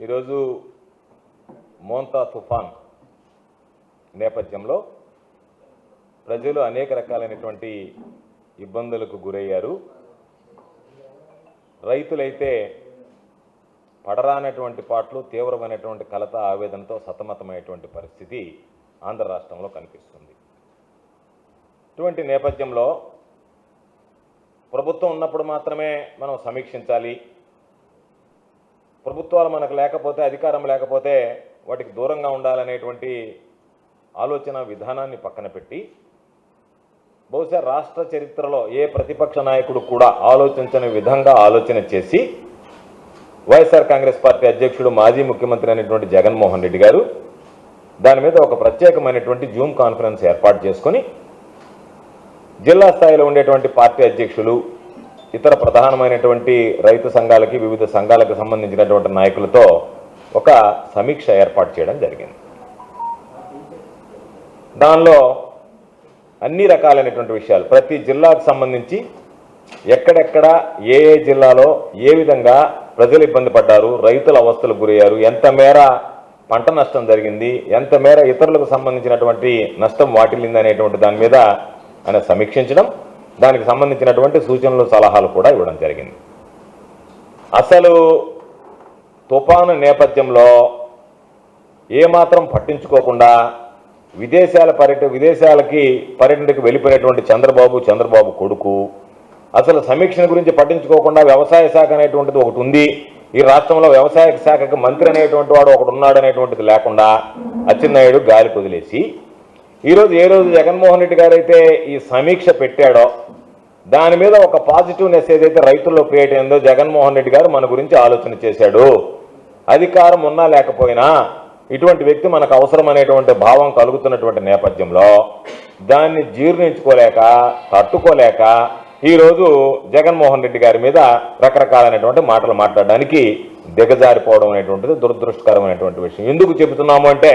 ఈరోజు మోంతా తుఫాన్ నేపథ్యంలో ప్రజలు అనేక రకాలైనటువంటి ఇబ్బందులకు గురయ్యారు. రైతులైతే పడరానటువంటి పాటలు తీవ్రమైనటువంటి కలత ఆవేదనతో సతమతమైనటువంటి పరిస్థితి ఆంధ్ర రాష్ట్రంలో కనిపిస్తుంది. ఇటువంటి నేపథ్యంలో ప్రభుత్వం ఉన్నప్పుడు మాత్రమే మనం సమీక్షించాలి. ప్రభుత్వాలు మనకు లేకపోతే అధికారం లేకపోతే వాటికి దూరంగా ఉండాలనేటువంటి ఆలోచన విధానాన్ని పక్కన పెట్టి బహుశా రాష్ట్ర చరిత్రలో ఏ ప్రతిపక్ష నాయకుడు కూడా ఆలోచించని విధంగా ఆలోచన చేసి వైఎస్ఆర్ కాంగ్రెస్ పార్టీ అధ్యక్షుడు మాజీ ముఖ్యమంత్రి అయినటువంటి జగన్మోహన్ రెడ్డి గారు దాని మీద ఒక ప్రత్యేకమైనటువంటి జూమ్ కాన్ఫరెన్స్ ఏర్పాటు చేసుకొని జిల్లా స్థాయిలో ఉండేటువంటి పార్టీ అధ్యక్షులు ఇతర ప్రధానమైనటువంటి రైతు సంఘాలకి వివిధ సంఘాలకు సంబంధించినటువంటి నాయకులతో ఒక సమీక్ష ఏర్పాటు చేయడం జరిగింది. దానిలో అన్ని రకాలైనటువంటి విషయాలు ప్రతి జిల్లాకు సంబంధించి ఎక్కడెక్కడ ఏ ఏ జిల్లాలో ఏ విధంగా ప్రజలు ఇబ్బంది పడ్డారు రైతుల అవస్థలకు గురయ్యారు ఎంత మేర పంట నష్టం జరిగింది ఎంత మేర ఇతరులకు సంబంధించినటువంటి నష్టం వాటిల్లింది అనేటువంటి దాని మీద ఆయన సమీక్షించడం దానికి సంబంధించినటువంటి సూచనలు సలహాలు కూడా ఇవ్వడం జరిగింది. అసలు తుఫాను నేపథ్యంలో ఏమాత్రం పట్టించుకోకుండా విదేశాల పర్యటన విదేశాలకి పర్యటనకు వెళ్ళిపోయినటువంటి చంద్రబాబు చంద్రబాబు కొడుకు అసలు సమీక్షణ గురించి పట్టించుకోకుండా వ్యవసాయ శాఖ అనేటువంటిది ఒకటి ఉంది. ఈ రాష్ట్రంలో వ్యవసాయ శాఖకు మంత్రి అనేటువంటి వాడు ఒకడు ఉన్నాడు అనేటువంటిది లేకుండా అచ్చెన్నాయుడు గాలి వదిలేసి ఈరోజు ఏ రోజు జగన్మోహన్ రెడ్డి గారు అయితే ఈ సమీక్ష పెట్టాడో దాని మీద ఒక పాజిటివ్నెస్ ఏదైతే రైతుల్లో క్రియేట్ అయిందో జగన్మోహన్ రెడ్డి గారు మన గురించి ఆలోచన చేశాడు. అధికారం ఉన్నా లేకపోయినా ఇటువంటి వ్యక్తి మనకు అవసరం అనేటువంటి భావం కలుగుతున్నటువంటి నేపథ్యంలో దాన్ని జీర్ణించుకోలేక తట్టుకోలేక ఈరోజు జగన్మోహన్ రెడ్డి గారి మీద రకరకాలైనటువంటి మాటలు మాట్లాడడానికి దిగజారిపోవడం అనేటువంటిది దురదృష్టకరమైనటువంటి విషయం. ఎందుకు చెబుతున్నాము అంటే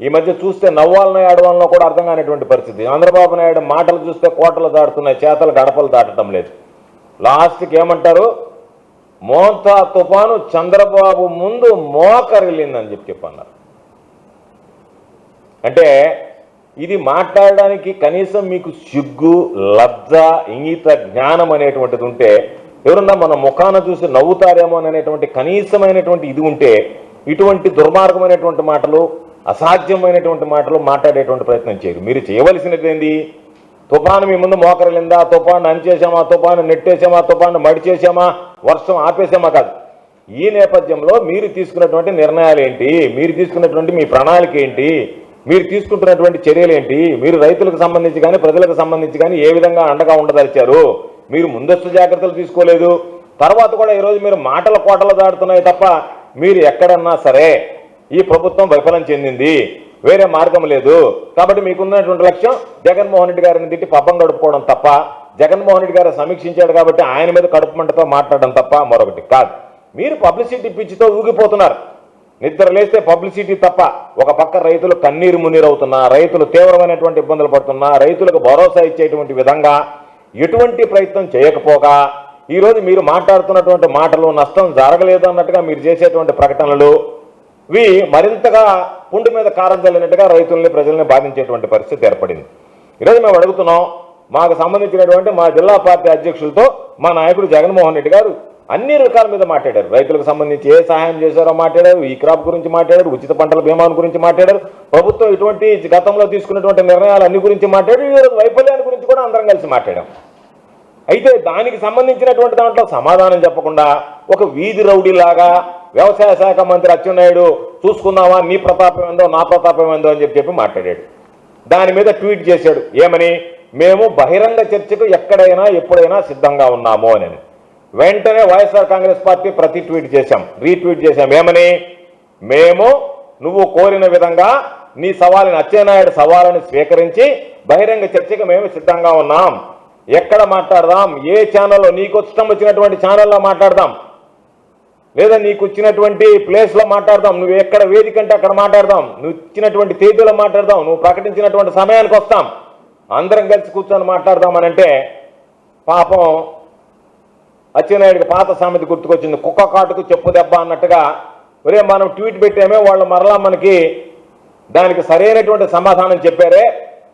ఈ మధ్య చూస్తే నవ్వాలని ఏడవాలనో కూడా అర్థం కానిటువంటి పరిస్థితి. చంద్రబాబు నాయుడు మాటలు చూస్తే కోటలు దాటుతున్నాయి చేతలు గడపలు దాటడం లేదు. లాస్ట్కి ఏమంటారు? మోంతా తుఫాను చంద్రబాబు ముందు మోకరిల్లిందని చెప్పి చెప్పన్నారు. అంటే ఇది మాట్లాడడానికి కనీసం మీకు సిగ్గు లజ్జ ఇంగిత జ్ఞానం అనేటువంటిది ఉంటే ఎవరన్నా మన ముఖాన చూసి నవ్వుతారేమో అనేటువంటి కనీసమైనటువంటి ఇది ఉంటే ఇటువంటి దుర్మార్గమైనటువంటి మాటలు అసాధ్యమైనటువంటి మాటలు మాట్లాడేటువంటి ప్రయత్నం చేయరు. మీరు చేయవలసినది ఏంది? తుఫాను మీ ముందు మోకరలిందా తుఫాను అంచేసామా తుఫాను నెట్టేసామా తుఫాను మడిచేసామా వర్షం ఆపేసామా కాదు. ఈ నేపథ్యంలో మీరు తీసుకున్నటువంటి నిర్ణయాలు ఏంటి? మీరు తీసుకున్నటువంటి మీ ప్రణాళిక ఏంటి? మీరు తీసుకుంటున్నటువంటి చర్యలు ఏంటి? మీరు రైతులకు సంబంధించి కానీ ప్రజలకు సంబంధించి కానీ ఏ విధంగా అండగా ఉండదలిచారు? మీరు ముందస్తు జాగ్రత్తలు తీసుకోలేదు. తర్వాత కూడా ఈరోజు మీరు మాటల కోటలు దాడుతున్నాయి తప్ప మీరు ఎక్కడన్నా సరే ఈ ప్రభుత్వం విఫలం చెందింది. వేరే మార్గం లేదు. కాబట్టి మీకున్నటువంటి లక్ష్యం జగన్మోహన్ రెడ్డి గారిని తిట్టి పబ్బం గడుపుకోవడం తప్ప జగన్మోహన్ రెడ్డి గారు సమీక్షించాడు కాబట్టి ఆయన మీద కడుపు మంటతో మాట్లాడడం తప్ప మరొకటి కాదు. మీరు పబ్లిసిటీ పిచ్చితో ఊగిపోతున్నారు. నిద్ర లేస్తే పబ్లిసిటీ తప్ప ఒక పక్క రైతులు కన్నీరు మున్నీరవుతున్నా రైతులు తీవ్రమైనటువంటి ఇబ్బందులు పడుతున్నా రైతులకు భరోసా ఇచ్చేటువంటి విధంగా ఎటువంటి ప్రయత్నం చేయకపోగా ఈరోజు మీరు మాట్లాడుతున్నటువంటి మాటలు నష్టం జరగలేదు అన్నట్టుగా మీరు చేసేటువంటి ప్రకటనలు ఇవి మరింతగా పుండు మీద కారం చల్లినట్టుగా రైతుల్ని ప్రజల్ని బాధించేటువంటి పరిస్థితి ఏర్పడింది. ఈరోజు మేము అడుగుతున్నాం మాకు సంబంధించినటువంటి మా జిల్లా పార్టీ అధ్యక్షులతో మా నాయకుడు జగన్మోహన్ రెడ్డి గారు అన్ని రకాల మీద మాట్లాడారు. రైతులకు సంబంధించి ఏ సహాయం చేశారో మాట్లాడారు ఈ క్రాప్ గురించి మాట్లాడారు ఉచిత పంటల బీమాను గురించి మాట్లాడారు ప్రభుత్వం ఇటువంటి గతంలో తీసుకున్నటువంటి నిర్ణయాలు అన్ని గురించి మాట్లాడారు ఈరోజు వైఫల్యాన్ని గురించి కూడా అందరం కలిసి మాట్లాడాం. అయితే దానికి సంబంధించినటువంటి దాంట్లో సమాధానం చెప్పకుండా ఒక వీధి రౌడీలాగా వ్యవసాయ శాఖ మంత్రి అచ్చెన్నాయుడు చూసుకుందామా నీ ప్రతాపం ఏందో నా ప్రతాపం ఏందో అని చెప్పి చెప్పి మాట్లాడాడు. దాని మీద ట్వీట్ చేశాడు. ఏమని? మేము బహిరంగ చర్చకు ఎక్కడైనా ఎప్పుడైనా సిద్ధంగా ఉన్నాము అని వెంటనే వైఎస్ఆర్ కాంగ్రెస్ పార్టీ ప్రతి ట్వీట్ చేశాం. రీట్వీట్ చేశాం. ఏమని? మేము నువ్వు కోరిన విధంగా నీ సవాలుని అచ్చెన్నాయుడు సవాలను స్వీకరించి బహిరంగ చర్చకు మేము సిద్ధంగా ఉన్నాం. ఎక్కడ మాట్లాడదాం? ఏ ఛానల్లో? నీకు ఇష్టం వచ్చినటువంటి ఛానల్లో మాట్లాడదాం. లేదా నీకు వచ్చినటువంటి ప్లేస్లో మాట్లాడదాం నువ్వు ఎక్కడ వేదిక అంటే అక్కడ మాట్లాడదాం నువ్వు ఇచ్చినటువంటి తేదీలో మాట్లాడదాం నువ్వు ప్రకటించినటువంటి సమయానికి వస్తాం అందరం కలిసి కూర్చొని మాట్లాడదాం అని అంటే పాపం అచ్చెన్నాయుడికి పాత సామెత గుర్తుకొచ్చింది కుక్క కాటుకు చెప్పు దెబ్బ అన్నట్టుగా ఒరే మనం ట్వీట్ పెట్టామే వాళ్ళు మరలా మనకి దానికి సరైనటువంటి సమాధానం చెప్పారే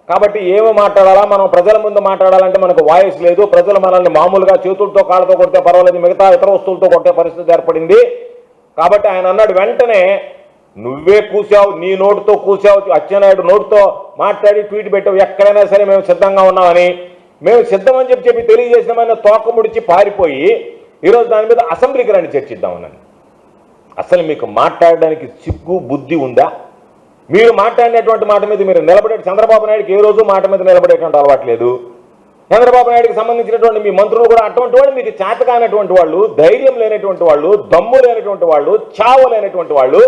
కాబట్టి ఏమి మాట్లాడాలా? మనం ప్రజల ముందు మాట్లాడాలంటే మనకు వాయిస్ లేదు. ప్రజలు మనల్ని మామూలుగా చేతులతో కాళ్ళతో కొడితే పర్వాలేదు. మిగతా ఇతర వస్తువులతో కొట్టే పరిస్థితి ఏర్పడింది. కాబట్టి ఆయన అన్నాడు వెంటనే నువ్వే కూసావు నీ నోటుతో కూసావు అచ్చెన్నాయుడు నోటుతో మాట్లాడి ట్వీట్ పెట్టావు. ఎక్కడైనా సరే మేము సిద్ధంగా ఉన్నామని. మేము సిద్ధమని చెప్పి చెప్పి తెలియజేసినామని తోక ముడిచి పారిపోయి ఈరోజు దాని మీద అసెంబ్లీకి రండి చర్చిద్దామని అసలు మీకు మాట్లాడడానికి సిగ్గు బుద్ధి ఉందా? మీరు మాట్లాడినటువంటి మాట మీద మీరు నిలబడే చంద్రబాబు నాయుడుకి ఏ రోజు మాట మీద నిలబడేటువంటి అలవాటు లేదు చంద్రబాబు నాయుడుకి సంబంధించినటువంటి మీ మంత్రులు కూడా అటువంటి వాళ్ళు మీకు చేత కానటువంటి వాళ్ళు ధైర్యం లేనటువంటి వాళ్ళు దమ్ము లేనటువంటి వాళ్ళు చావ లేనటువంటి వాళ్ళు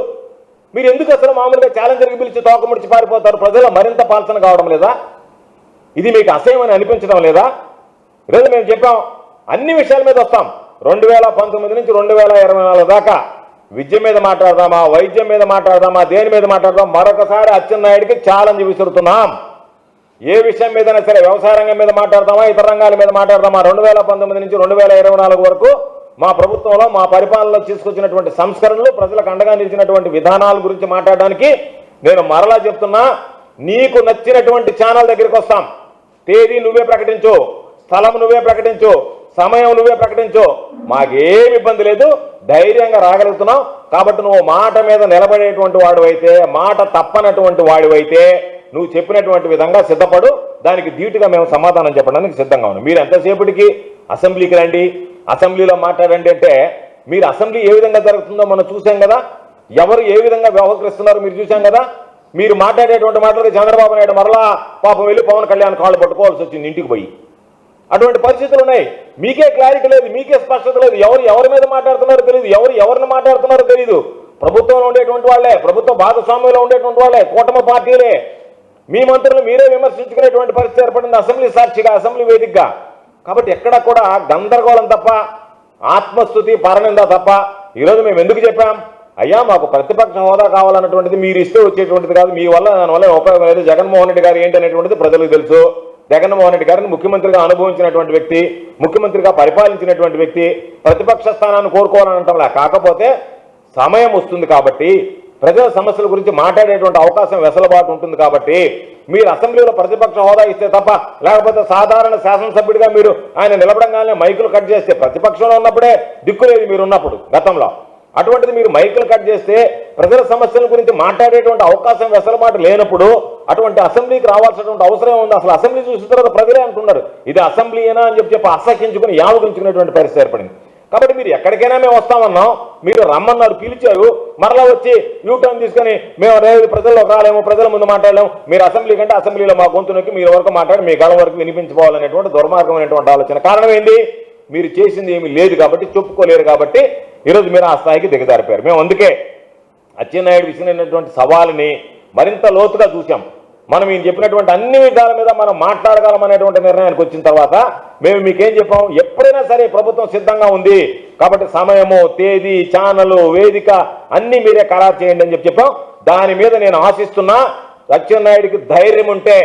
మీరు ఎందుకు అసలు మామూలుగా ఛాలెంజర్కి పిలిచి తోకముడిచి పారిపోతారు? ప్రజలు మరింత పాల్సన కావడం లేదా? ఇది మీకు అసహ్యం అని అనిపించడం లేదా? ఈరోజు మేము చెప్పాం అన్ని విషయాల మీద వస్తాం. రెండు వేల పంతొమ్మిది నుంచి రెండు వేల ఇరవై నాలుగు దాకా విద్య మీద మాట్లాడదామా వైద్యం మీద మాట్లాడదామా దేని మీద మాట్లాడదాం మరొకసారి అచ్చెన్నాయుడికి ఛాలెంజ్ విసురుతున్నాం. ఏ విషయం మీదైనా సరే వ్యవసాయ రంగం మీద మాట్లాడదామా ఇతర రంగాల మీద మాట్లాడదామా రెండు వేల పంతొమ్మిది నుంచి రెండు వేల ఇరవై నాలుగు వరకు మా ప్రభుత్వంలో మా పరిపాలనలో తీసుకొచ్చినటువంటి సంస్కరణలు ప్రజలకు అండగా నిలిచినటువంటి విధానాల గురించి మాట్లాడడానికి నేను మరలా చెప్తున్నా నీకు నచ్చినటువంటి ఛానల్ దగ్గరికి వస్తాం. తేదీ నువ్వే ప్రకటించు స్థలం నువ్వే ప్రకటించు సమయం నువ్వే ప్రకటించు. మాకేం ఇబ్బంది లేదు ధైర్యంగా రాగలుగుతున్నావు. కాబట్టి నువ్వు మాట మీద నిలబడేటువంటి వాడివైతే మాట తప్పనటువంటి వాడివైతే నువ్వు చెప్పినటువంటి విధంగా సిద్ధపడు. దానికి ధీటుగా మేము సమాధానం చెప్పడానికి సిద్ధంగా ఉన్నాం. మీరు ఎంతసేపటికి అసెంబ్లీకి రండి అసెంబ్లీలో మాట్లాడండి అంటే మీరు అసెంబ్లీ ఏ విధంగా జరుగుతుందో మనం చూసాం కదా. ఎవరు ఏ విధంగా వ్యవహరిస్తున్నారో మీరు చూసాం కదా. మీరు మాట్లాడేటువంటి మాటలకి చంద్రబాబు నాయుడు మరలా పాపం వెళ్ళి పవన్ కళ్యాణ్ కాళ్ళు పట్టుకోవాల్సి వచ్చింది ఇంటికి పోయి. అటువంటి పరిస్థితులు ఉన్నాయి. మీకే క్లారిటీ లేదు మీకే స్పష్టత లేదు. ఎవరు ఎవరి మీద మాట్లాడుతున్నారో తెలియదు ఎవరు ఎవరిని మాట్లాడుతున్నారో తెలియదు ప్రభుత్వంలో ఉండేటువంటి వాళ్ళే ప్రభుత్వ భాగస్వామ్యంలో ఉండేటువంటి వాళ్ళే కూటమి పార్టీలే. మీ మంత్రులు మీరే విమర్శించుకునేటువంటి పరిస్థితి ఏర్పడింది అసెంబ్లీ సాక్షిగా అసెంబ్లీ వేదికగా. కాబట్టి ఎక్కడ కూడా గందరగోళం తప్ప ఆత్మస్థుతి పరనింద తప్ప ఈరోజు మేము ఎందుకు చెప్పాం? అయ్యా మాకు ప్రతిపక్ష హోదా కావాలన్నటువంటిది మీరు ఇస్తే వచ్చేటువంటిది కాదు. మీ వల్ల దానివల్ల ఉపయోగం లేదు. జగన్మోహన్ రెడ్డి గారు ఏంటి అనేటువంటిది ప్రజలకు తెలుసు. జగన్మోహన్ రెడ్డి గారిని ముఖ్యమంత్రిగా అనుభవించినటువంటి వ్యక్తి ముఖ్యమంత్రిగా పరిపాలించినటువంటి వ్యక్తి ప్రతిపక్ష స్థానాన్ని కోరుకోవాలని కాకపోతే సమయం వస్తుంది కాబట్టి ప్రజల సమస్యల గురించి మాట్లాడేటువంటి అవకాశం వెసలుబాటు ఉంటుంది కాబట్టి మీరు అసెంబ్లీలో ప్రతిపక్ష హోదా ఇస్తే తప్ప లేకపోతే సాధారణ శాసనసభ్యుడిగా మీరు ఆయన నిలబడంగానే మైకులు కట్ చేస్తే ప్రతిపక్షంలో ఉన్నప్పుడే దిక్కులేదు మీరు ఉన్నప్పుడు గతంలో. అటువంటిది మీరు మైకులు కట్ చేస్తే ప్రజల సమస్యల గురించి మాట్లాడేటువంటి అవకాశం వెసలుబాటు లేనప్పుడు అటువంటి అసెంబ్లీకి రావాల్సినటువంటి అవసరం ఉంది అసలు అసెంబ్లీ చూసిన తర్వాత ప్రజలే అంటున్నారు ఇది అసెంబ్లీనా అని చెప్పి చెప్పి అసహించుకుని యావగించుకునేటువంటి పరిస్థితి ఏర్పడింది. కాబట్టి మీరు ఎక్కడికైనా మేము వస్తామన్నాం మీరు రమ్మన్నారు పిలిచారు మరలా వచ్చి యూటర్న్ తీసుకొని మేము రేపు ప్రజల్లోకి రాలేము ప్రజల ముందు మాట్లాడలేము మీరు అసెంబ్లీ కంటే అసెంబ్లీలో మా గొంతు నొక్కి మీరు వరకు మాట్లాడి మీ గళం వరకు వినిపించుకోవాలనేటువంటి దుర్మార్గమైనటువంటి ఆలోచన. కారణం ఏంది? మీరు చేసింది ఏమీ లేదు కాబట్టి చెప్పుకోలేరు కాబట్టి ఈరోజు మీరు ఆ స్థాయికి దిగజారిపోయారు. మేము అందుకే అచ్చెన్నాయుడు విసిరినటువంటి సవాల్ని మరింత లోతుగా చూసాం మనం ఈయన చెప్పినటువంటి అన్ని విధాల మీద మనం మాట్లాడగలం అనేటువంటి నిర్ణయానికి వచ్చిన తర్వాత మేము మీకేం చెప్పాం? ఎప్పుడైనా సరే ప్రభుత్వం సిద్ధంగా ఉంది. కాబట్టి సమయము తేదీ ఛానల్ వేదిక అన్నీ మీరే ఖరారు చేయండి అని చెప్పి చెప్పాం. దాని మీద నేను ఆశిస్తున్నా అచ్చెన్నాయుడికి ధైర్యం ఉంటే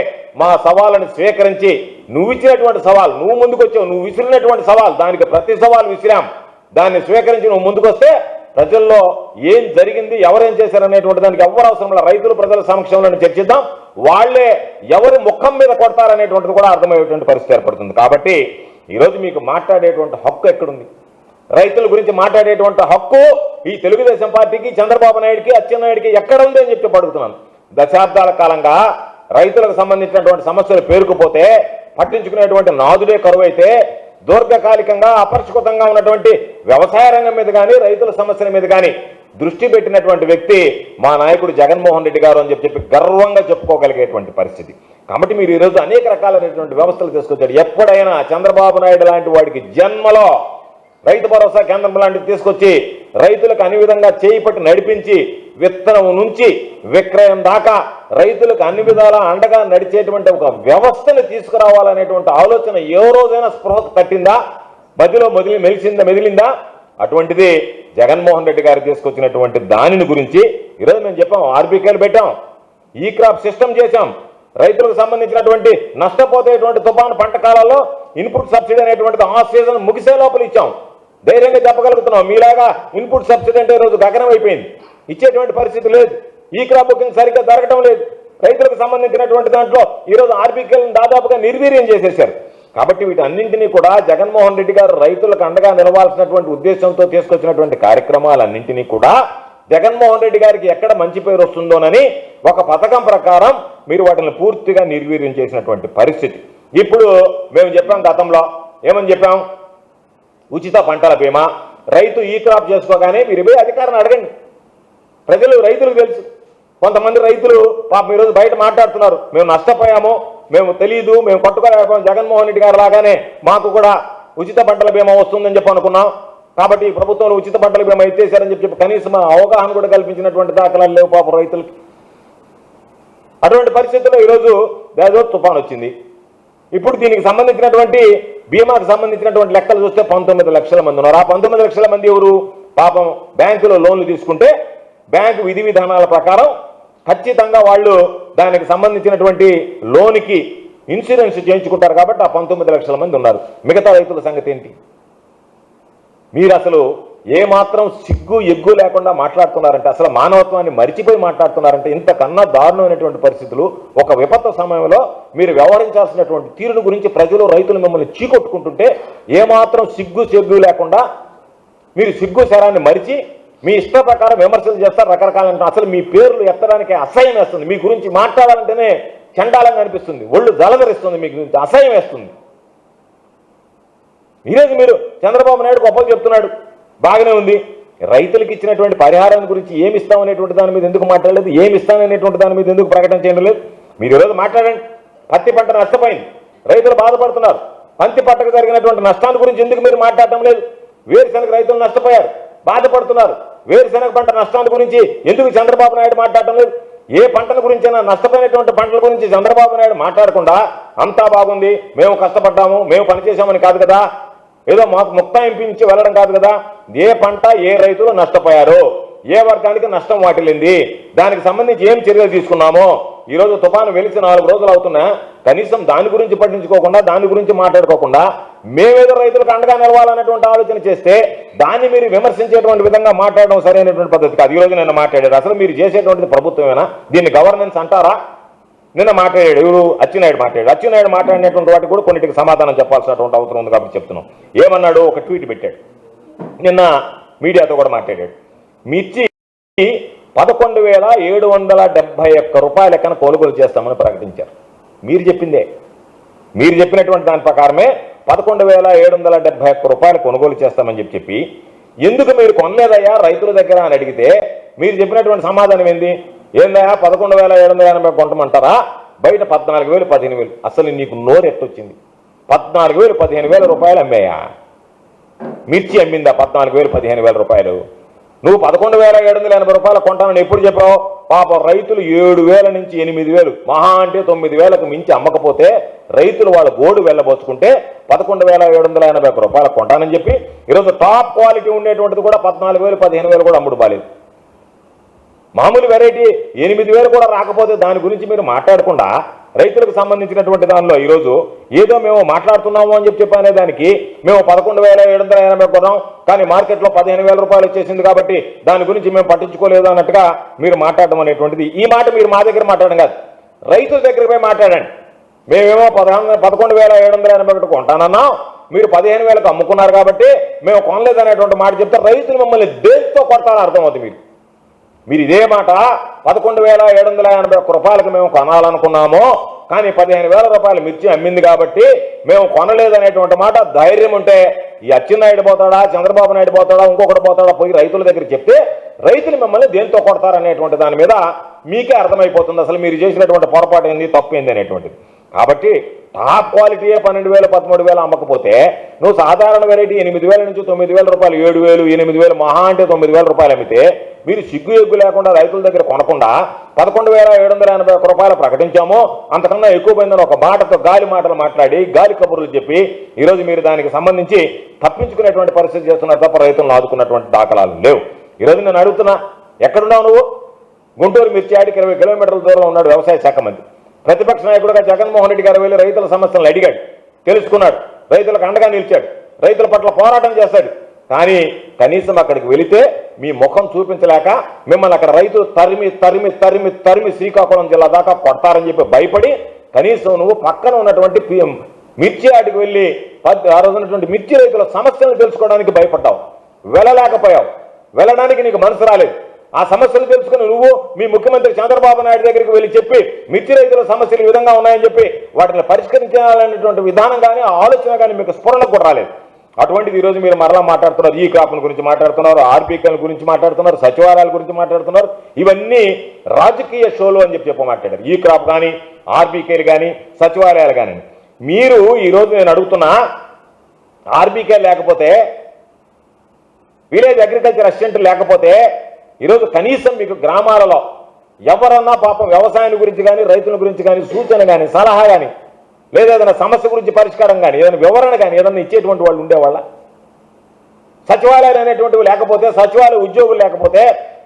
మా సవాళ్ళని స్వీకరించి నువ్వు ఇచ్చినటువంటి సవాల్ నువ్వు ముందుకొచ్చావు నువ్వు విసిరినటువంటి సవాల్ దానికి ప్రతి సవాల్ విసిరాం. దాన్ని స్వీకరించి నువ్వు ముందుకొస్తే ప్రజల్లో ఏం జరిగింది ఎవరేం చేశారు అనేటువంటి దానికి ఎవరు అవసరం లేదు. రైతులు ప్రజల సమక్షంలో చర్చిద్దాం. వాళ్ళే ఎవరి ముఖం మీద కొడతారనేటువంటిది కూడా అర్థమయ్యేటువంటి పరిస్థితి ఏర్పడుతుంది. కాబట్టి ఈరోజు మీకు మాట్లాడేటువంటి హక్కు ఎక్కడుంది? రైతుల గురించి మాట్లాడేటువంటి హక్కు ఈ తెలుగుదేశం పార్టీకి చంద్రబాబు నాయుడికి అచ్చెన్నాయుడికి ఎక్కడ ఉంది అని చెప్పి అడుగుతున్నాను. దశాబ్దాల కాలంగా రైతులకు సంబంధించినటువంటి సమస్యలు పేరుకుపోతే పట్టించుకునేటువంటి నాదుడే కరువైతే దీర్ఘకాలికంగా అపరిష్కృతంగా ఉన్నటువంటి వ్యవసాయ రంగం మీద కానీ రైతుల సమస్యల మీద కానీ దృష్టి పెట్టినటువంటి వ్యక్తి మా నాయకుడు జగన్మోహన్ రెడ్డి గారు అని చెప్పి చెప్పి గర్వంగా చెప్పుకోగలిగేటువంటి పరిస్థితి. కాబట్టి మీరు ఈరోజు అనేక రకాలైనటువంటి వ్యవస్థలు తీసుకొచ్చారు. ఎప్పుడైనా చంద్రబాబు నాయుడు లాంటి వాడికి జన్మలో రైతు భరోసా కేంద్రం లాంటివి తీసుకొచ్చి రైతులకు అన్ని విధంగా చేయి పట్టి నడిపించి విత్తనం నుంచి విక్రయం దాకా రైతులకు అన్ని విధాలా అండగా నడిచేటువంటి ఒక వ్యవస్థను తీసుకురావాలనేటువంటి ఆలోచన ఏ రోజైనా స్పృహ తట్టిందా? మధ్యలో మొదలు మెలిసిందా మెదిలిందా? అటువంటిది జగన్మోహన్ రెడ్డి గారు తీసుకొచ్చినటువంటి దానిని గురించి ఈరోజు మేము చెప్పాం ఆర్బీకేలు పెట్టాం ఈ క్రాప్ సిస్టమ్ చేశాం రైతులకు సంబంధించినటువంటి నష్టపోతేటువంటి తుఫాను పంట కాలాల్లో ఇన్పుట్ సబ్సిడీ అనేటువంటిది ఆ సీజన్ ముగిసే లోపల ఇచ్చాం. ధైర్యంగా చెప్పగలుగుతున్నాం మీలాగా ఇన్పుట్ సబ్సిడీ అంటే ఈరోజు గగనం అయిపోయింది. ఇచ్చేటువంటి పరిస్థితి లేదు. ఈ క్రాప్ బుకింగ్ సరిగ్గా దొరకటం లేదు. రైతులకు సంబంధించినటువంటి దాంట్లో ఈరోజు ఆర్బీకేలను దాదాపుగా నిర్వీర్యం చేసేశారు. కాబట్టి వీటన్నింటినీ కూడా జగన్మోహన్ రెడ్డి గారు రైతులకు అండగా నిలవాల్సినటువంటి ఉద్దేశంతో తీసుకొచ్చినటువంటి కార్యక్రమాలన్నింటినీ కూడా జగన్మోహన్ రెడ్డి గారికి ఎక్కడ మంచి పేరు వస్తుందోనని ఒక పథకం ప్రకారం మీరు వాటిని పూర్తిగా నిర్వీర్యం చేసినటువంటి పరిస్థితి. ఇప్పుడు మేము చెప్పాం గతంలో ఏమని చెప్పాం? ఉచిత పంటల బీమా. రైతు ఈ క్రాప్ చేసుకోగానే మీరు పోయి అధికారాన్ని అడగండి. ప్రజలు రైతులకు తెలుసు. కొంతమంది రైతులు పాపం ఈరోజు బయట మాట్లాడుతున్నారు. మేము నష్టపోయాము మేము తెలియదు మేము కొట్టుకోలేకపోయాం జగన్మోహన్ రెడ్డి గారు లాగానే మాకు కూడా ఉచిత పంటల బీమా వస్తుందని చెప్పి అనుకున్నాం. కాబట్టి ఈ ప్రభుత్వంలో ఉచిత పంటల బీమా ఇచ్చేశారని చెప్పి చెప్పి కనీసం అవగాహన కూడా కల్పించినటువంటి దాఖలాలు లేవు పాపం రైతులకి. అటువంటి పరిస్థితుల్లో ఈరోజు దాదో తుఫాన్ వచ్చింది. ఇప్పుడు దీనికి సంబంధించినటువంటి బీమాకు సంబంధించినటువంటి లెక్కలు చూస్తే పంతొమ్మిది లక్షల మంది ఉన్నారు. ఆ పంతొమ్మిది లక్షల మంది ఎవరు? పాపం బ్యాంకులో లోన్లు తీసుకుంటే బ్యాంకు విధి విధానాల ప్రకారం ఖచ్చితంగా వాళ్ళు దానికి సంబంధించినటువంటి లోన్కి ఇన్సూరెన్స్ చేయించుకుంటారు కాబట్టి ఆ పంతొమ్మిది లక్షల మంది ఉన్నారు. మిగతా రైతుల సంగతి ఏంటి? మీరు అసలు ఏమాత్రం సిగ్గు ఎగ్గు లేకుండా మాట్లాడుతున్నారంటే అసలు మానవత్వాన్ని మరిచిపోయి మాట్లాడుతున్నారంటే ఇంతకన్నా దారుణమైనటువంటి పరిస్థితులు ఒక విపత్తు సమయంలో మీరు వ్యవహరించాల్సినటువంటి తీరును గురించి ప్రజలు రైతులు మిమ్మల్ని చీకొట్టుకుంటుంటే ఏమాత్రం సిగ్గు సెగ్గు లేకుండా మీరు సిగ్గు శరాన్ని మరిచి మీ ఇష్ట ప్రకారం విమర్శలు చేస్తారు రకరకాల అసలు మీ పేర్లు ఎత్తడానికి అసహ్యం వేస్తుంది. మీ గురించి మాట్లాడాలంటేనే చండాలంగా అనిపిస్తుంది. ఒళ్ళు జలధరిస్తుంది మీ గురించి అసహ్యం వేస్తుంది. ఈరోజు మీరు చంద్రబాబు నాయుడు గొప్పలు చెప్తున్నాడు. బాగానే ఉంది. రైతులకు ఇచ్చినటువంటి పరిహారం గురించి ఏమి ఇస్తామనేటువంటి దాని మీద ఎందుకు మాట్లాడలేదు? ఏమి ఇస్తామనేటువంటి దాని మీద ఎందుకు ప్రకటన చేయడం లేదు? మీరు ఈరోజు మాట్లాడండి. పత్తి పంట నష్టపోయింది. రైతులు బాధపడుతున్నారు. పంతి పంటకు జరిగినటువంటి నష్టాన్ని గురించి ఎందుకు మీరు మాట్లాడటం లేదు? వేరుశనగ రైతులు నష్టపోయారు. బాధపడుతున్నారు. వేరుశనగ పంట నష్టాల గురించి ఎందుకు చంద్రబాబు నాయుడు మాట్లాడటం లేదు? ఏ పంటల గురించైనా నష్టపోయినటువంటి పంటల గురించి చంద్రబాబు నాయుడు మాట్లాడకుండా అంతా బాగుంది మేము కష్టపడ్డాము మేము పనిచేసామని కాదు కదా? ఏదో మాకు ముక్తాయింపించి వెళ్ళడం కాదు కదా? ఏ పంట ఏ రైతులు నష్టపోయారు? ఏ వర్గానికి నష్టం వాటిల్లింది? దానికి సంబంధించి ఏం చర్యలు తీసుకున్నామో ఈరోజు తుఫాను వెలిసి నాలుగు రోజులు అవుతున్నా కనీసం దాని గురించి పట్టించుకోకుండా దాని గురించి మాట్లాడుకోకుండా మేమేదో రైతులకు అండగా నిలవాలనేటువంటి ఆలోచన చేస్తే దాన్ని మీరు విమర్శించేటువంటి విధంగా మాట్లాడడం సరైనటువంటి పద్ధతి కాదు. ఈరోజు నిన్న మాట్లాడాడు అసలు మీరు చేసేటువంటిది ప్రభుత్వమేనా దీన్ని గవర్నెన్స్ అంటారా? నిన్న మాట్లాడాడు. ఎవరు? అచ్చెన్నాయుడు మాట్లాడాడు. అచ్చెన్నాయుడు మాట్లాడినటువంటి వాటికి కూడా కొన్నిటికి సమాధానం చెప్పాల్సినటువంటి అవసరం ఉంది కాబట్టి చెప్తున్నాం. ఏమన్నాడు? ఒక ట్వీట్ పెట్టాడు. నిన్న మీడియాతో కూడా మాట్లాడాడు. మిర్చి పదకొండు వేల ఏడు వందల డెబ్బై ఒక్క రూపాయల లెక్కన కొనుగోలు చేస్తామని ప్రకటించారు. మీరు చెప్పిందే. మీరు చెప్పినటువంటి దాని ప్రకారమే పదకొండు వేల ఏడు వందల డెబ్బై ఒక్క రూపాయలు కొనుగోలు చేస్తామని చెప్పి చెప్పి ఎందుకు మీరు కొనలేదయ్యా రైతుల దగ్గర అని అడిగితే మీరు చెప్పినటువంటి సమాధానం ఏంది? ఏందయ్యా పదకొండు వేల ఏడు వందల ఎనభై కొంటమంటారా? బయట పద్నాలుగు వేలు పదిహేను వేలు. అసలు నీకు నోరు ఎట్టొచ్చింది? పద్నాలుగు వేలు పదిహేను వేల రూపాయలు అమ్మాయా? మిర్చి అమ్మిందా పద్నాలుగు వేలు పదిహేను వేల రూపాయలు? నువ్వు పదకొండు వేల ఏడు వందల ఎనభై రూపాయలు కొంటానని ఎప్పుడు చెప్పావు? పాప రైతులు ఏడు వేల నుంచి ఎనిమిది వేలు. మహా అంటే తొమ్మిది వేలకు మించి అమ్మకపోతే రైతులు వాళ్ళ గోడు వెళ్ళబోచుకుంటే పదకొండు వేల ఏడు వందల ఎనభై ఒక్క రూపాయలు కొంటానని చెప్పి ఈరోజు టాప్ క్వాలిటీ ఉండేటువంటిది కూడా పద్నాలుగు వేలు పదిహేను వేలు కూడా అమ్ముడు బాలేదు. మామూలు వెరైటీ ఎనిమిది వేలు కూడా రాకపోతే దాని గురించి మీరు మాట్లాడకుండా రైతులకు సంబంధించినటువంటి దానిలో ఈరోజు ఏదో మేము మాట్లాడుతున్నాము అని చెప్పి చెప్పనే దానికి మేము పదకొండు వేల ఏడు వందల ఎనభై కొన్నాం కానీ మార్కెట్లో పదిహేను వేల రూపాయలు వచ్చేసింది కాబట్టి దాని గురించి మేము పట్టించుకోలేదు అన్నట్టుగా మీరు మాట్లాడడం అనేటువంటిది. ఈ మాట మీరు మా దగ్గర మాట్లాడడం కాదు. రైతుల దగ్గర పోయి మాట్లాడండి. మేమేమో పదహారు పదకొండు వేల ఏడు వందల ఎనభై ఒకటి కొంటానన్నాం మీరు పదిహేను వేలకు అమ్ముకున్నారు కాబట్టి మేము కొనలేదు అనేటువంటి మాట చెప్తే రైతులు మిమ్మల్ని దేంతో కొడతారని అర్థమవుతుంది మీరు మీరు ఇదే మాట పదకొండు వేల ఏడు వందల ఎనభై ఒక్క రూపాయలకు మేము కొనాలనుకున్నాము కానీ పదిహేను వేల రూపాయలు మిర్చి అమ్మింది కాబట్టి మేము కొనలేదనేటువంటి మాట ధైర్యం ఉంటే ఈ అచ్చెన్నాయుడు పోతాడా చంద్రబాబు నాయుడు పోతాడా ఇంకొకటి పోతాడా పోయి రైతుల దగ్గర చెప్తే రైతులు మిమ్మల్ని దేంతో కొడతారనేటువంటి దాని మీద మీకే అర్థమైపోతుంది. అసలు మీరు చేసినటువంటి పొరపాటు ఏంది తప్పు ఏంది అనేటువంటిది. కాబట్టి టాప్ క్వాలిటీయే పన్నెండు వేలు పదమూడు వేలు అమ్మకపోతే నువ్వు సాధారణ వెరైటీ ఎనిమిది వేల నుంచి తొమ్మిది వేల రూపాయలు ఏడు వేలు ఎనిమిది వేలు మహా అంటే తొమ్మిది వేల రూపాయలు అమ్మితే మీరు సిగ్గు ఎగ్గు లేకుండా రైతుల దగ్గర కొనకుండా పదకొండు వేల ఏడు వందల ఎనభై ఒక్క రూపాయలు ప్రకటించాము. అంతకన్నా ఎక్కువ పోయిందని ఒక మాటతో గాలి మాటలు మాట్లాడి గాలి కబుర్లు చెప్పి ఈరోజు మీరు దానికి సంబంధించి తప్పించుకునేటువంటి పరిస్థితి చేస్తున్నారు తప్ప రైతులను ఆదుకున్నటువంటి దాఖలాలు లేవు. ఈరోజు నేను అడుగుతున్నా ఎక్కడున్నావు నువ్వు? గుంటూరు మిర్చి ఆడికి ఇరవై కిలోమీటర్ల దూరంలో ఉన్నాడు వ్యవసాయ శాఖ మంత్రి. ప్రతిపక్ష నాయకుడుగా జగన్మోహన్ రెడ్డి గారు వెళ్ళి రైతుల సమస్యలను అడిగాడు. తెలుసుకున్నాడు. రైతులకు అండగా నిలిచాడు. రైతుల పట్ల పోరాటం చేశాడు. కానీ కనీసం అక్కడికి వెళితే మీ ముఖం చూపించలేక మిమ్మల్ని అక్కడ రైతులు తరిమి తరిమి తరిమి తరిమి శ్రీకాకుళం జిల్లా దాకా కొడతారని చెప్పి భయపడి కనీసం నువ్వు పక్కన ఉన్నటువంటి మిర్చి ఆడికి వెళ్ళి ఆ రోజు ఉన్నటువంటి మిర్చి రైతుల సమస్యలను తెలుసుకోవడానికి భయపడ్డావు. వెళ్ళలేకపోయావు. వెళ్ళడానికి నీకు మనసు రాలేదు. ఆ సమస్యలు తెలుసుకుని నువ్వు మీ ముఖ్యమంత్రి చంద్రబాబు నాయుడు దగ్గరికి వెళ్ళి చెప్పి మిర్చి రైతుల సమస్యలు ఈ విధంగా ఉన్నాయని చెప్పి వాటిని పరిష్కరించాలనేటువంటి విధానం కానీ ఆలోచన కానీ మీకు స్ఫురణకు కూడా రాలేదు. అటువంటిది ఈరోజు మీరు మరలా మాట్లాడుతున్నారు. ఈ క్రాప్ల గురించి మాట్లాడుతున్నారు ఆర్బీకేల గురించి మాట్లాడుతున్నారు సచివాలయాల గురించి మాట్లాడుతున్నారు. ఇవన్నీ రాజకీయ షోలు అని చెప్పి చెప్పి మాట్లాడారు ఈ క్రాప్ కానీ ఆర్బీకేలు కానీ సచివాలయాలు కానీ. మీరు ఈరోజు నేను అడుగుతున్నా ఆర్బీకే లేకపోతే విలేజ్ అగ్రికల్చర్ అసిస్టెంట్ లేకపోతే ఈరోజు కనీసం మీకు గ్రామాలలో ఎవరన్నా పాపం వ్యవసాయం గురించి కానీ రైతుల గురించి కానీ సూచన కానీ సలహా కానీ లేదా ఏదైనా సమస్య గురించి పరిష్కారం కానీ ఏదైనా వివరణ కానీ ఏదైనా ఇచ్చేటువంటి వాళ్ళు ఉండేవాళ్ళ? సచివాలయాలు అనేటువంటివి లేకపోతే సచివాలయ ఉద్యోగులు లేకపోతే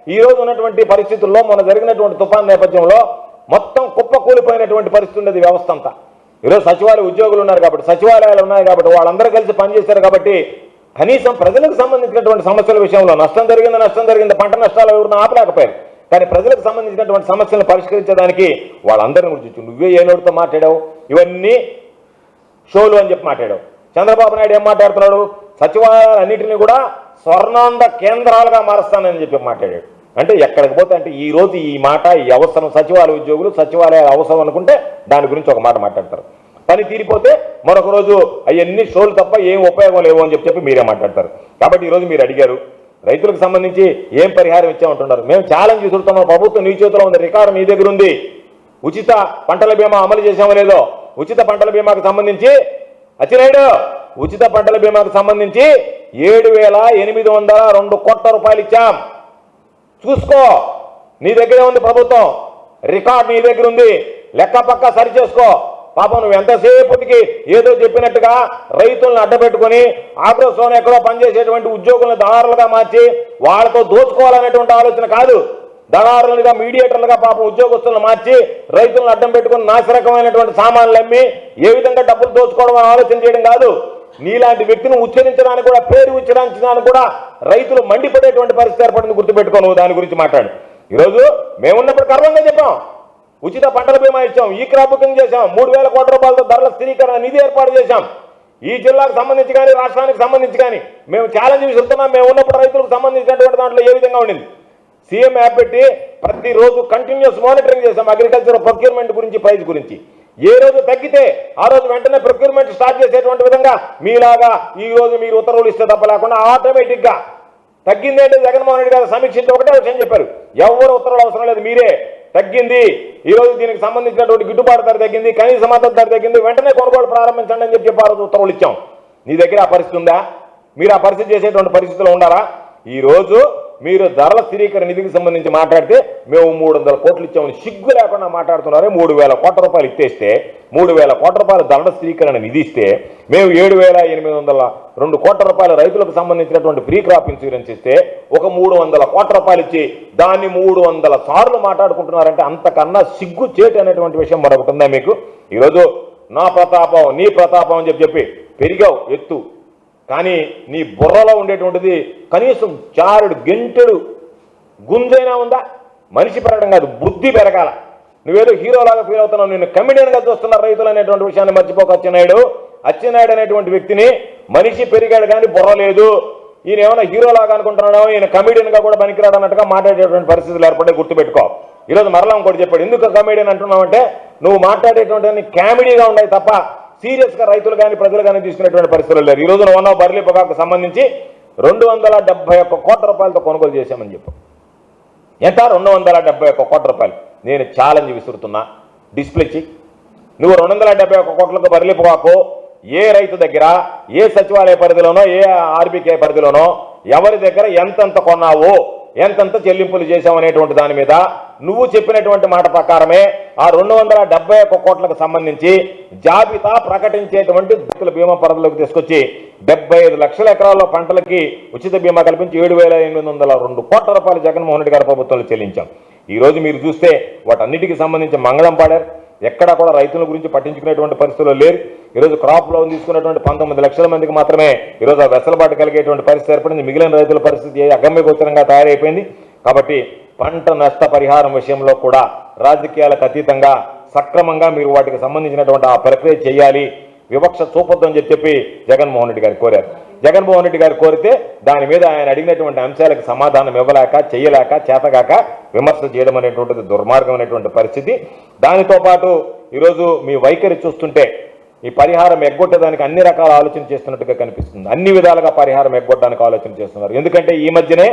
ఈ రోజు ఉన్నటువంటి పరిస్థితుల్లో మొన్న జరిగినటువంటి తుఫాన్ నేపథ్యంలో మొత్తం కుప్ప కూలిపోయినటువంటి పరిస్థితి ఉండేది వ్యవస్థ అంతా. ఈరోజు సచివాలయ ఉద్యోగులు ఉన్నారు కాబట్టి సచివాలయాలు ఉన్నాయి కాబట్టి వాళ్ళందరూ కలిసి పనిచేశారు కాబట్టి కనీసం ప్రజలకు సంబంధించినటువంటి సమస్యల విషయంలో నష్టం జరిగింది నష్టం జరిగింది పంట నష్టాలు ఎవరిని ఆపలేకపోయారు. కానీ ప్రజలకు సంబంధించినటువంటి సమస్యలను పరిష్కరించడానికి వాళ్ళందరిని గురించి నువ్వే ఏ నోటితో మాట్లాడావు? ఇవన్నీ షోలు అని చెప్పి మాట్లాడావు. చంద్రబాబు నాయుడు ఏం మాట్లాడుతున్నాడు? సచివాలయాలన్నింటినీ కూడా స్వర్ణాంధ కేంద్రాలుగా మారుస్తానని చెప్పి మాట్లాడాడు. అంటే ఎక్కడికి పోతే అంటే ఈ రోజు ఈ మాట ఈ అవసరం సచివాలయ ఉద్యోగులు సచివాలయాల అవసరం అనుకుంటే దాని గురించి ఒక మాట మాట్లాడతారు. పని తీరిపోతే మరొక రోజు అవన్నీ షోలు తప్ప ఏం ఉపయోగం లేవు అని చెప్పి మీరే మాట్లాడతారు. కాబట్టి ఈరోజు మీరు అడిగారు రైతులకు సంబంధించి ఏం పరిహారం ఇచ్చామంటున్నారు. మేము ఛాలెంజ్ చూస్తున్నాం ప్రభుత్వం నీ చేతిలో ఉంది రికార్డు నీ దగ్గర ఉంది. ఉచిత పంటల బీమా అమలు చేసామో లేదో ఉచిత పంటల బీమాకు సంబంధించి అచ్చినాయుడు ఉచిత పంటల బీమాకు సంబంధించి ఏడు వేల ఎనిమిది వందల రెండు కోట్ల రూపాయలు ఇచ్చాం. చూసుకో నీ దగ్గరే ఉంది ప్రభుత్వం రికార్డ్ నీ దగ్గర ఉంది. లెక్క పక్క సరి చేసుకో. పాపం నువ్వు ఎంతసేపటికి ఏదో చెప్పినట్టుగా రైతులను అడ్డపెట్టుకొని ఆగ్రోసోన్ ఎక్కడో పనిచేసేటువంటి ఉద్యోగులను దళారులుగా మార్చి వాళ్ళతో దోచుకోవాలనేటువంటి ఆలోచన కాదు. దళారులుగా మీడియేటర్లుగా పాపం ఉద్యోగస్తులను మార్చి రైతులను అడ్డం పెట్టుకుని నాశరకమైనటువంటి సామాన్లు అమ్మి ఏ విధంగా డబ్బులు దోచుకోవడం అని ఆలోచన చేయడం కాదు. నీలాంటి వ్యక్తిని ఉచ్చరించడానికి కూడా పేరు ఉచ్చరించడానికి కూడా రైతులు మండిపడేటువంటి పరిస్థితి ఏర్పడింది గుర్తుపెట్టుకో నువ్వు దాని గురించి మాట్లాడు. ఈరోజు మేమున్నప్పుడు గర్వంగా చెప్పాం. ఉచిత పంటల బీమా ఇచ్చాం ఈ క్రాప్ బుకింగ్ చేశాం మూడు వేల కోట్ల రూపాయలతో ధరల స్థిరీకరణ నిధి ఏర్పాటు చేశాం. ఈ జిల్లాకు సంబంధించి కానీ రాష్ట్రానికి సంబంధించి కానీ మేము ఛాలెంజ్ విసురుతున్నాం. మేము ఉన్నప్పుడు రైతులకు సంబంధించినటువంటి దాంట్లో ఏ విధంగా ఉండింది? సీఎం యాప్ పెట్టి ప్రతిరోజు కంటిన్యూస్ మానిటరింగ్ చేశాం అగ్రికల్చర్ ప్రొక్యూర్మెంట్ గురించి ప్రైస్ గురించి. ఏ రోజు తగ్గితే ఆ రోజు వెంటనే ప్రొక్యూర్మెంట్ స్టార్ట్ చేసేటువంటి విధంగా మీలాగా ఈ రోజు మీరు ఉత్తర్వులు ఇస్తే తప్ప లేకుండా ఆటోమేటిక్గా గా జగన్మోహన్ రెడ్డి గారు సమీక్షించి ఒకటే విషయం చెప్పారు. ఎవరు ఉత్తర్వులు అవసరం లేదు మీరే. తగ్గింది. ఈరోజు దీనికి సంబంధించినటువంటి గిట్టుబాటు ధర తగ్గింది కనీస మద్దతు ధర తగ్గింది వెంటనే కొనుగోలు ప్రారంభించండి అని చెప్పి చెప్పారు ఉత్తర్వులు ఇచ్చాం. నీ దగ్గర ఆ పరిస్థితి ఉందా? మీరు ఆ పరిస్థితి చేసేటువంటి పరిస్థితిలో ఉండారా ఈరోజు మీరు ధరల స్థిరీకరణ నిధికి సంబంధించి మాట్లాడితే మేము మూడు వందల కోట్లు ఇచ్చామని సిగ్గు లేకుండా మాట్లాడుతున్నారే. మూడు వేల కోట్ల రూపాయలు ఇచ్చేస్తే మూడు వేల కోట్ల రూపాయల ధరల స్థిరీకరణ నిధి ఇస్తే మేము ఏడు వేల ఎనిమిది వందల రెండు కోట్ల రూపాయల రైతులకు సంబంధించినటువంటి ఫ్రీ క్రాప్ ఇన్సూరెన్స్ ఇస్తే ఒక మూడు వందల కోట్ల రూపాయలు ఇచ్చి దాన్ని మూడు వందల సార్లు మాట్లాడుకుంటున్నారంటే అంతకన్నా సిగ్గు చేటు అనేటువంటి విషయం మరొకటి ఉందా మీకు? ఈరోజు నా ప్రతాపం నీ ప్రతాపం అని చెప్పి చెప్పి పెరిగావు ఎత్తు. కానీ నీ బుర్రలో ఉండేటువంటిది కనీసం చారుడు గెంటెడు గుంజైనా ఉందా? మనిషి పెరగడం కాదు బుద్ధి పెరగాల. నువ్వేదో హీరోలాగా ఫీల్ అవుతున్నావు నేను కమిడియన్గా చూస్తున్న రైతులు అనేటువంటి విషయాన్ని మర్చిపోక అచ్చెన్నాయుడు. అచ్చెన్నాయుడు అనేటువంటి వ్యక్తిని మనిషి పెరిగాడు కానీ బుర్ర లేదు. ఈయన ఏమైనా హీరోలాగా అనుకుంటున్నాడో ఈయన కమిడియన్గా కూడా పనికిరాడు అన్నట్టుగా మాట్లాడేటువంటి పరిస్థితులు ఏర్పడే గుర్తుపెట్టుకో. ఈరోజు మరలా ఇంకోటి చెప్పాడు ఎందుకు కమిడియన్ అంటున్నావంటే నువ్వు మాట్లాడేటువంటి కామెడీగా ఉన్నాయి తప్ప సీరియస్గా రైతులు కానీ ప్రజలు కానీ తీసుకునేటువంటి పరిస్థితులు లేరు ఈ రోజు ఉన్న బర్లీ పొగాకు సంబంధించి రెండు వందల డెబ్బై ఒక్క కోట్ల రూపాయలతో కొనుగోలు చేశామని చెప్పు. ఎంత? రెండు వందల డెబ్బై ఒక్క కోట్ల రూపాయలు. నేను ఛాలెంజ్ విసురుతున్నా. డిస్ప్లే ఇచ్చి నువ్వు రెండు వందల డెబ్బై ఒక్క కోట్లకు బర్లీ పొగాకు ఏ రైతు దగ్గర ఏ సచివాలయ పరిధిలోనో ఏ ఆర్బీకే పరిధిలోనో ఎవరి దగ్గర ఎంతెంత కొన్నావు ఎంతంత చెల్లింపులు చేశావు అనేటువంటి దాని మీద నువ్వు చెప్పినటువంటి మాట ప్రకారమే ఆ రెండు వందల డెబ్బై ఒక్క కోట్లకు సంబంధించి జాబితా ప్రకటించేటువంటి రైతుల బీమా పరిధిలోకి తీసుకొచ్చి డెబ్బై ఐదు లక్షల ఎకరాల్లో పంటలకి ఉచిత బీమా కల్పించి ఏడు వేల ఎనిమిది వందల రెండు కోట్ల రూపాయలు జగన్మోహన్ రెడ్డి గారి ప్రభుత్వంలో చెల్లించాం. ఈరోజు మీరు చూస్తే వాటన్నిటికి సంబంధించి మంగళం పాడారు. ఎక్కడా కూడా రైతుల గురించి పట్టించుకునేటువంటి పరిస్థితుల్లో లేరు. ఈరోజు క్రాప్ లోన్ తీసుకున్నటువంటి పంతొమ్మిది లక్షల మందికి మాత్రమే ఈరోజు ఆ వెసలుబాటు కలిగేటువంటి పరిస్థితి ఏర్పడింది. మిగిలిన రైతుల పరిస్థితి అగమ్యగోచరంగా తయారైపోయింది. కాబట్టి పంట నష్ట పరిహారం విషయంలో కూడా రాజకీయాలకు అతీతంగా సక్రమంగా మీరు వాటికి సంబంధించినటువంటి ఆ ప్రక్రియ చేయాలి. వివక్ష చూపొద్దు అని చెప్పి చెప్పి జగన్మోహన్ రెడ్డి గారు కోరారు. జగన్మోహన్ రెడ్డి గారు కోరితే దాని మీద ఆయన అడిగినటువంటి అంశాలకు సమాధానం ఇవ్వలేక చేయలేక చేతగాక విమర్శలు చేయడం అనేటువంటిది దుర్మార్గమైనటువంటి పరిస్థితి. దానితో పాటు ఈరోజు మీ వైఖరి చూస్తుంటే ఈ పరిహారం ఎగ్గొట్టడానికి అన్ని రకాల ఆలోచన చేస్తున్నట్టుగా కనిపిస్తుంది. అన్ని విధాలుగా పరిహారం ఎగ్గొట్టడానికి ఆలోచన చేస్తున్నారు. ఎందుకంటే ఈ మధ్యనే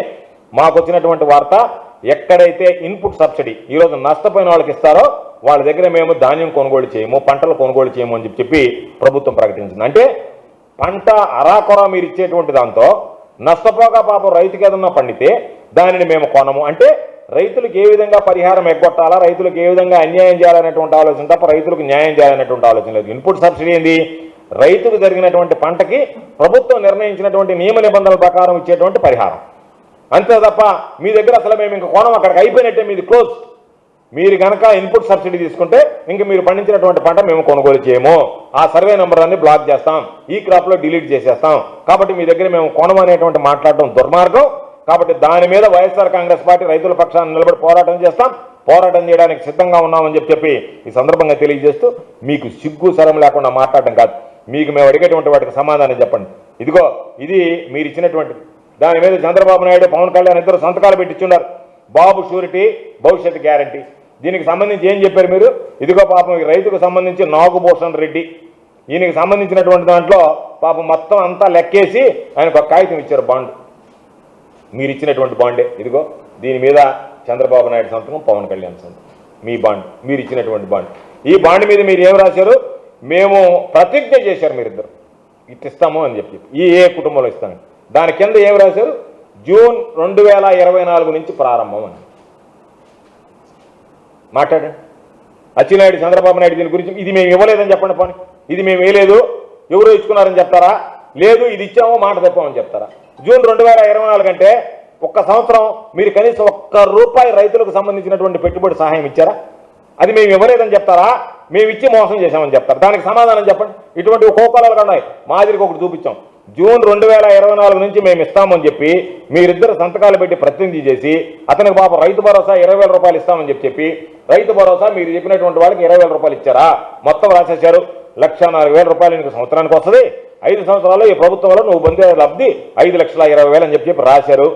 మాకు వచ్చినటువంటి వార్త ఎక్కడైతే ఇన్పుట్ సబ్సిడీ ఈరోజు నష్టపోయిన వాళ్ళకి ఇస్తారో వాళ్ళ దగ్గర మేము ధాన్యం కొనుగోలు చేయము పంటలు కొనుగోలు చేయము అని చెప్పి చెప్పి ప్రభుత్వం ప్రకటించింది. అంటే పంట అరాకొర మీరు ఇచ్చేటువంటి దాంతో నష్టపోగా పాపం రైతుకి ఏదన్నా పండితే దానిని మేము కొనము. అంటే రైతులకు ఏ విధంగా పరిహారం ఎగ్గొట్టాలా రైతులకు ఏ విధంగా అన్యాయం చేయాలనేటువంటి ఆలోచన తప్ప రైతులకు న్యాయం చేయాలనేటువంటి ఆలోచన లేదు. ఇన్పుట్ సబ్సిడీ ఏంది? రైతుకు జరిగినటువంటి పంటకి ప్రభుత్వం నిర్ణయించినటువంటి నియమ నిబంధనల ప్రకారం ఇచ్చేటువంటి పరిహారం. అంతే తప్ప మీ దగ్గర అసలు మేము ఇంకా కోణం అక్కడికి అయిపోయినట్టే మీది క్లోజ్ మీరు కనుక ఇన్పుట్ సబ్సిడీ తీసుకుంటే ఇంక మీరు పండించినటువంటి పంట మేము కొనుగోలు చేయము. ఆ సర్వే నెంబర్ అన్ని బ్లాక్ చేస్తాం. ఈ క్రాప్లో డిలీట్ చేసేస్తాం. కాబట్టి మీ దగ్గర మేము కొనం అనేటువంటి మాట్లాడటం దుర్మార్గం. కాబట్టి దాని మీద వైఎస్ఆర్ కాంగ్రెస్ పార్టీ రైతుల పక్షాన్ని నిలబడి పోరాటం చేస్తాం. పోరాటం చేయడానికి సిద్ధంగా ఉన్నామని చెప్పి చెప్పి ఈ సందర్భంగా తెలియజేస్తూ మీకు సిగ్గు సరం లేకుండా మాట్లాడటం కాదు. మీకు మేము అడిగేటువంటి వాటికి సమాధానం చెప్పండి. ఇదిగో ఇది మీరు ఇచ్చినటువంటిది దాని మీద చంద్రబాబు నాయుడు పవన్ కళ్యాణ్ ఇద్దరు సంతకాలు పెట్టించున్నారు బాబు షూరిటీ భవిష్యత్ గ్యారంటీ. దీనికి సంబంధించి ఏం చెప్పారు మీరు? ఇదిగో పాపం రైతుకు సంబంధించి నాగుభూషణ్ రెడ్డి. ఈయనకి సంబంధించినటువంటి దాంట్లో పాపం మొత్తం అంతా లెక్కేసి ఆయనకు ఒక కాగితం ఇచ్చారు బాండ్. మీరు ఇచ్చినటువంటి బాండే. ఇదిగో దీని మీద చంద్రబాబు నాయుడు సంతకం పవన్ కళ్యాణ్ సంతకం. మీ బాండ్ మీరు ఇచ్చినటువంటి బాండ్. ఈ బాండ్ మీద మీరు ఏం రాశారు? మేము ప్రతిజ్ఞ చేశారు మీరిద్దరు. ఇట్ ఇస్తాము అని చెప్పి. ఈ ఏ కుటుంబంలో ఇస్తాను దాని కింద ఏం రాశారు? జూన్ రెండు వేల ఇరవై నాలుగు నుంచి ప్రారంభం అని. మాట్లాడండి. అచ్చినాయుడు చంద్రబాబు నాయుడు దీని గురించి ఇది మేము ఇవ్వలేదని చెప్పండి పని. ఇది మేము వేయలేదు. ఎవరో ఇచ్చుకున్నారని చెప్తారా? లేదు ఇది ఇచ్చామో మాట తప్పామని చెప్తారా? జూన్ రెండు వేల ఇరవై నాలుగు అంటే ఒక్క సంవత్సరం మీరు కనీసం ఒక్క రూపాయి రైతులకు సంబంధించినటువంటి పెట్టుబడి సహాయం ఇచ్చారా? అది మేము ఇవ్వలేదని చెప్తారా? మేము ఇచ్చి మోసం చేశామని చెప్తారు? దానికి సమాధానం చెప్పండి. ఇటువంటి కోకోలాలు ఉన్నాయి. మాదిరికి ఒకటి చూపించాం. జూన్ రెండు వేల ఇరవై నాలుగు నుంచి మేము ఇస్తామని చెప్పి మీరిద్దరు సంతకాలు పెట్టి ప్రతినిధి చేసి అతనికి పాప రైతు భరోసా ఇరవై వేల రూపాయలు ఇస్తామని చెప్పి చెప్పి రైతు భరోసా మీరు చెప్పినటువంటి వాళ్ళకి ఇరవై వేల రూపాయలు ఇచ్చారా? మొత్తం రాసేశారు. లక్ష నాలుగు వేల రూపాయలు నీకు సంవత్సరానికి వస్తుంది. ఐదు సంవత్సరాల్లో ఈ ప్రభుత్వంలో నువ్వు పొందే లబ్ధి ఐదు లక్షల ఇరవై వేలు అని చెప్పి చెప్పి రాశారు.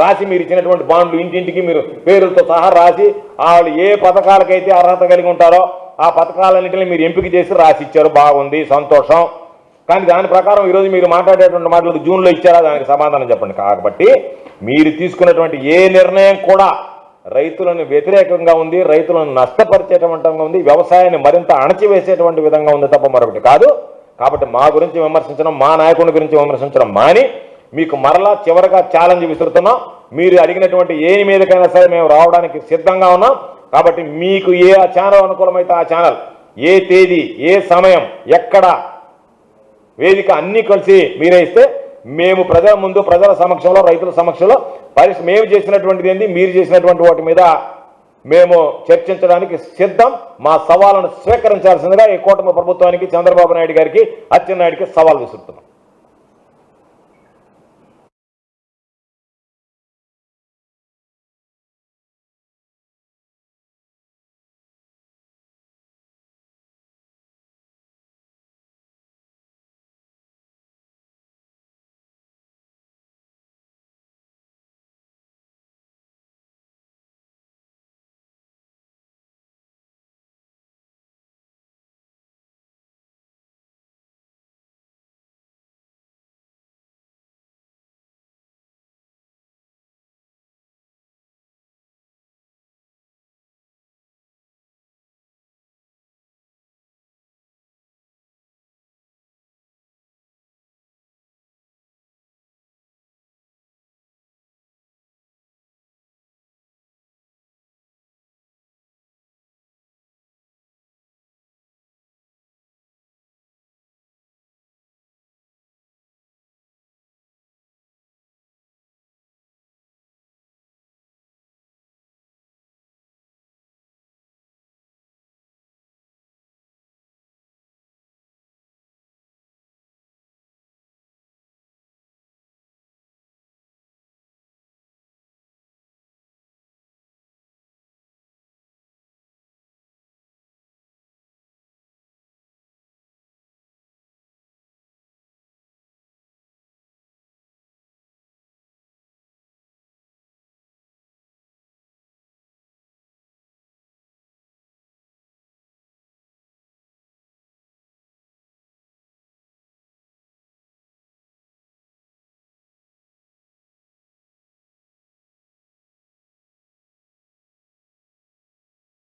రాసి మీరు ఇచ్చినటువంటి బాండ్లు ఇంటింటికి మీరు పేరులతో సహా రాసి వాళ్ళు ఏ పథకాలకైతే అర్హత కలిగి ఉంటారో ఆ పథకాలన్నింటినీ మీరు ఎంపిక చేసి రాసి ఇచ్చారు. బాగుంది సంతోషం. కానీ దాని ప్రకారం ఈరోజు మీరు మాట్లాడేటువంటి మాటలు జూన్లో ఇచ్చారా? దానికి సమాధానం చెప్పండి. కాబట్టి మీరు తీసుకున్నటువంటి ఏ నిర్ణయం కూడా రైతులను వ్యతిరేకంగా ఉంది రైతులను నష్టపరిచేటువంటి ఉంది వ్యవసాయాన్ని మరింత అణచివేసేటువంటి విధంగా ఉంది తప్ప మరొకటి కాదు. కాబట్టి మా గురించి విమర్శించడం మా నాయకుని గురించి విమర్శించడం మాని మీకు మరలా చివరగా ఛాలెంజ్ విసురుతున్నాం. మీరు అడిగినటువంటి ఏ మీదకైనా సరే మేము రావడానికి సిద్ధంగా ఉన్నాం. కాబట్టి మీకు ఏ ఛానల్ అనుకూలమైతే ఆ ఛానల్ ఏ తేదీ ఏ సమయం ఎక్కడ వేదిక అన్నీ కలిసి మీరే ఇస్తే మేము ప్రజల ముందు ప్రజల సమక్షంలో రైతుల సమక్షంలో పరిస్థితి మేము చేసినటువంటిది ఏంది? మీరు చేసినటువంటి వాటి మీద మేము చర్చించడానికి సిద్ధం. మా సవాళ్ళను స్వీకరించాల్సిందిగా ఈ కూటమి ప్రభుత్వానికి చంద్రబాబు నాయుడు గారికి అచ్చెన్నాయుడికి సవాల్ విసురుతున్నాం.